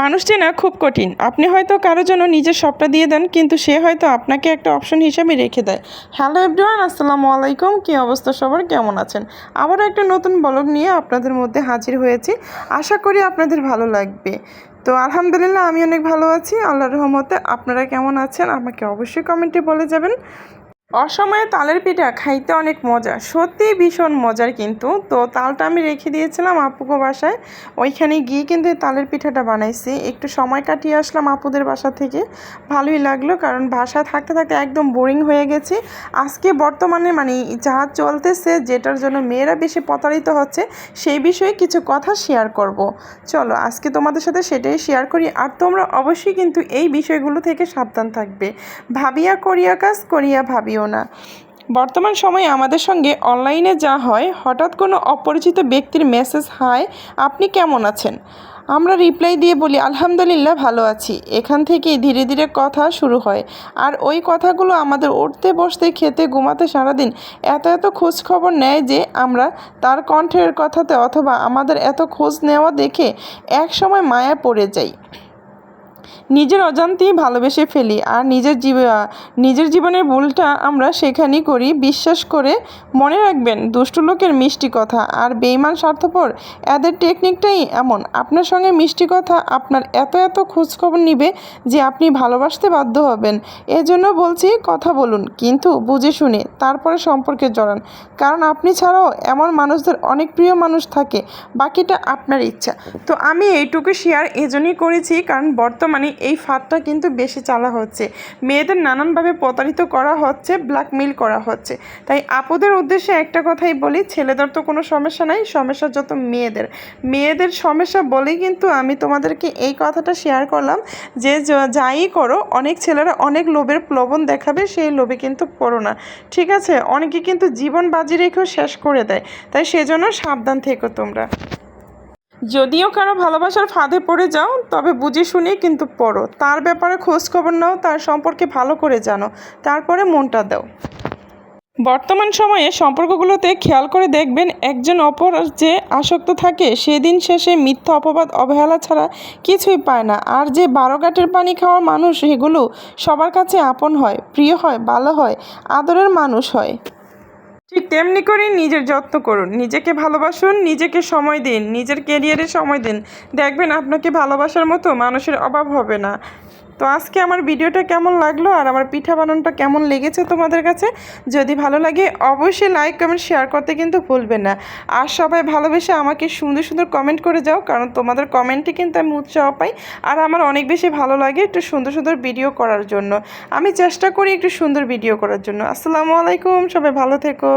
মানুষটি না, খুব কঠিন। আপনি হয়তো কারও জন্য নিজের সবটা দিয়ে দেন, কিন্তু সে হয়তো আপনাকে একটা অপশন হিসাবে রেখে দেয়। হ্যালো এভরিওয়ান, আসসালামু আলাইকুম। কী অবস্থা সবার? কেমন আছেন? আবারও একটা নতুন ব্লগ নিয়ে আপনাদের মধ্যে হাজির হয়েছি। আশা করি আপনাদের ভালো লাগবে। তো আলহামদুলিল্লাহ, আমি অনেক ভালো আছি। আল্লাহর রহমতে আপনারা কেমন আছেন? আমাকে অবশ্যই কমেন্টে বলে যাবেন। অসময়ে তালের পিঠা খাইতে অনেক মজা। সত্যিই ভীষণ মজার কিন্তু। তো তালটা আমি রেখে দিয়েছিলাম আপুকো বাসায়। ওইখানে গিয়ে কিন্তু তালের পিঠাটা বানাইছি। একটু সময় কাটিয়ে আসলাম আপুদের বাসা থেকে। ভালোই লাগল কারণ বাসায় থাকতে থাকতে একদম বোরিং হয়ে গেছি। আজকে বর্তমানে মানে যা চলতেছে, যেটার জন্য মেয়েরা বেশি প্রতারিত হচ্ছে, সেই বিষয়ে কিছু কথা শেয়ার করব। চলো, আজকে তোমাদের সাথে সেটাই শেয়ার করি। আর তোমরা অবশ্যই কিন্তু এই বিষয়গুলো থেকে সাবধান থাকবে। ভাবিয়া করিয়া কাজ, করিয়া ভাবিও না। বর্তমান সময়ে আমাদের সঙ্গে অনলাইনে যা হয়, হঠাৎ কোনো অপরিচিত ব্যক্তির মেসেজ, হাই, আপনি কেমন আছেন? আমরা রিপ্লাই দিয়ে বলি, আলহামদুলিল্লাহ, ভালো আছি। এখান থেকেই ধীরে ধীরে কথা শুরু হয়। আর ওই কথাগুলো আমাদের উঠতে বসতে, খেতে, ঘুমাতে সারাদিন এত এত খোঁজ খবর নেয় যে আমরা তার কণ্ঠের কথাতে অথবা আমাদের এত খোঁজ নেওয়া দেখে এক সময় মায়া পড়ে যাই। নিজের অজান্তেই ভালোবেসে ফেলি। আর নিজের জীব নিজের জীবনের ভুলটা আমরা সেখানেই করি। বিশ্বাস করে মনে রাখবেন, দুষ্ট লোকের মিষ্টি কথা। আর বেইমান স্বার্থপর, এদের টেকনিকটাই এমন। আপনার সঙ্গে মিষ্টি কথা আপনার এত এত খোঁজখবর নিবে যে আপনি ভালোবাসতে বাধ্য হবেন। এজন্য বলছি, কথা বলুন, কিন্তু বুঝে শুনে তারপরে সম্পর্কে জড়ান। কারণ আপনি ছাড়াও এমন মানুষদের অনেক প্রিয় মানুষ থাকে। বাকিটা আপনার ইচ্ছা। তো আমি এইটুকু শেয়ার এজন্যই করেছি, কারণ বর্তমানে এই ফাঁদটা কিন্তু বেশি চালা হচ্ছে। মেয়েদের নানানভাবে প্রতারিত করা হচ্ছে ব্ল্যাকমেইল করা হচ্ছে। তাই আপুদের উদ্দেশ্যে একটা কথাই বলি, ছেলেদের তো কোনো সমস্যা নাই, সমস্যা যত মেয়েদের। মেয়েদের সমস্যা বলেই কিন্তু আমি তোমাদেরকে এই কথাটা শেয়ার করলাম যে, যাই করো, অনেক ছেলেরা অনেক লোভের প্লবন দেখাবে, সেই লোভে কিন্তু পড়ো না। ঠিক আছে? অনেকে কিন্তু জীবন বাজি রেখেও শেষ করে দেয়। তাই সেজন্য সাবধান থেকো তোমরা। যদিও কারও ভালোবাসার ফাঁদে পড়ে যাও, তবে বুঝে শুনে কিন্তু পড়ো। তার ব্যাপারে খোঁজ খবর নাও, তার সম্পর্কে ভালো করে জানো। তারপরে মনটা দাও। বর্তমান সময়ে সম্পর্কগুলোতে খেয়াল করে দেখবেন, একজন অপর যে আসক্ত থাকে, সেদিন শেষে মিথ্যা অপবাদ, অবহেলা ছাড়া কিছুই পায় না। আর যে বারো গাঁটের পানি খাওয়ার মানুষ, সেগুলো সবার কাছে আপন হয়, প্রিয় হয়, ভালো হয়, আদরের মানুষ হয়। ঠিক তেমনি করে নিজের যত্ন করুন। নিজেকে ভালোবাসুন, নিজেকে সময় দিন, নিজের কেরিয়ারে সময় দিন। দেখবেন আপনাকে ভালোবাসার মতো মানুষের অভাব হবে না। তো আজকে আমার ভিডিওটা কেমন লাগল আর আমার পিঠা বানানোটা কেমন লেগেছে তোমাদের কাছে? যদি ভালো লাগে অবশ্যই লাইক কমেন্ট শেয়ার করতে কিন্তু ভুলবেন না। আর সবাই ভালোবেসে আমাকে সুন্দর সুন্দর কমেন্ট করে যাও, কারণ তোমাদের কমেন্টে কিন্তু আমি উৎসাহ পাই। আর আমার অনেক বেশি ভালো লাগে একটু সুন্দর সুন্দর ভিডিও করার জন্য। আমি চেষ্টা করি একটু সুন্দর ভিডিও করার জন্য। আসসালামু আলাইকুম, সবাই ভালো থেকো।